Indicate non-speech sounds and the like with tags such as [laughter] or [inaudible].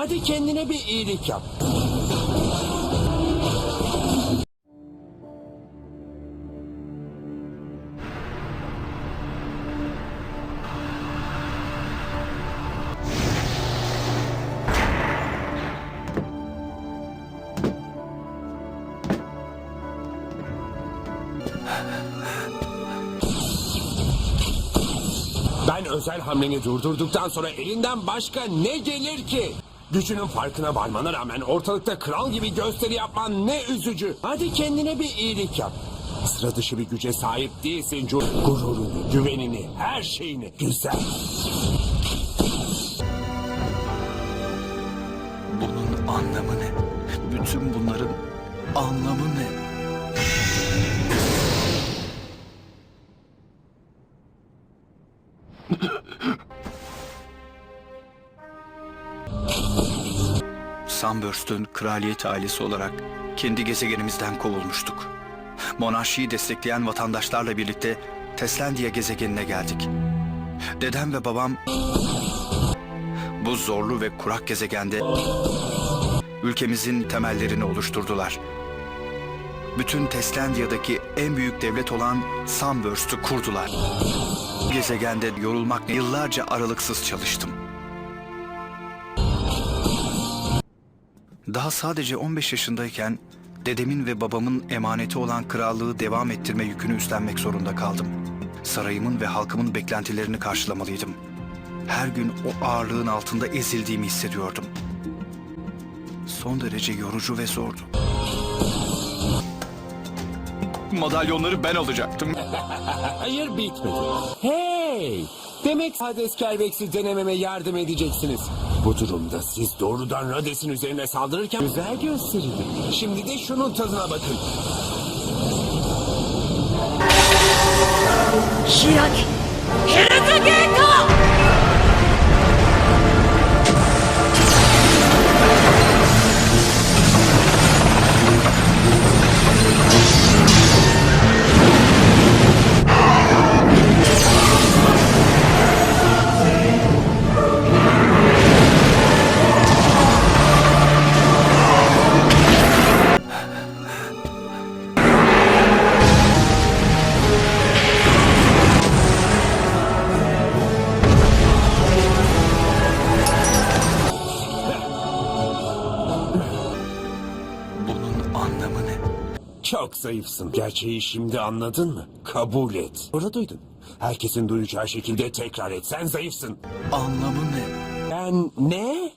Hadi kendine bir iyilik yap. Ben özel hamleni durdurduktan sonra elinden başka ne gelir ki? Gücünün farkına varmana rağmen ortalıkta kral gibi gösteri yapman ne üzücü. Hadi kendine bir iyilik yap. Sıra dışı bir güce sahip değilsin Jun. Gururunu, güvenini, her şeyini. Güzel. Bunun anlamı ne? Bütün bunların anlamı ne? Sunburst'un kraliyet ailesi olarak kendi gezegenimizden kovulmuştuk. Monarşiyi destekleyen vatandaşlarla birlikte Teslandia gezegenine geldik. Dedem ve babam bu zorlu ve kurak gezegende ülkemizin temellerini oluşturdular. Bütün Teslandia'daki en büyük devlet olan Sunburst'u kurdular. Gezegende yorulmak yıllarca aralıksız çalıştım. Daha sadece 15 yaşındayken dedemin ve babamın emaneti olan krallığı devam ettirme yükünü üstlenmek zorunda kaldım. Sarayımın ve halkımın beklentilerini karşılamalıydım. Her gün o ağırlığın altında ezildiğimi hissediyordum. Son derece yorucu ve zordu. Madalyonları ben alacaktım. [laughs] Hayır bitmedi. Hey! Demek Hades Kervex'i denememe yardım edeceksiniz. Bu durumda siz doğrudan Rades'in üzerine saldırırken güzel gösteriydi. Şimdi de şunun tadına bakın. 開 Çok zayıfsın. Gerçeği şimdi anladın mı? Kabul et. Burada duydun. Herkesin duyacağı şekilde tekrar et. Sen zayıfsın. Anlamı ne? Ben ne?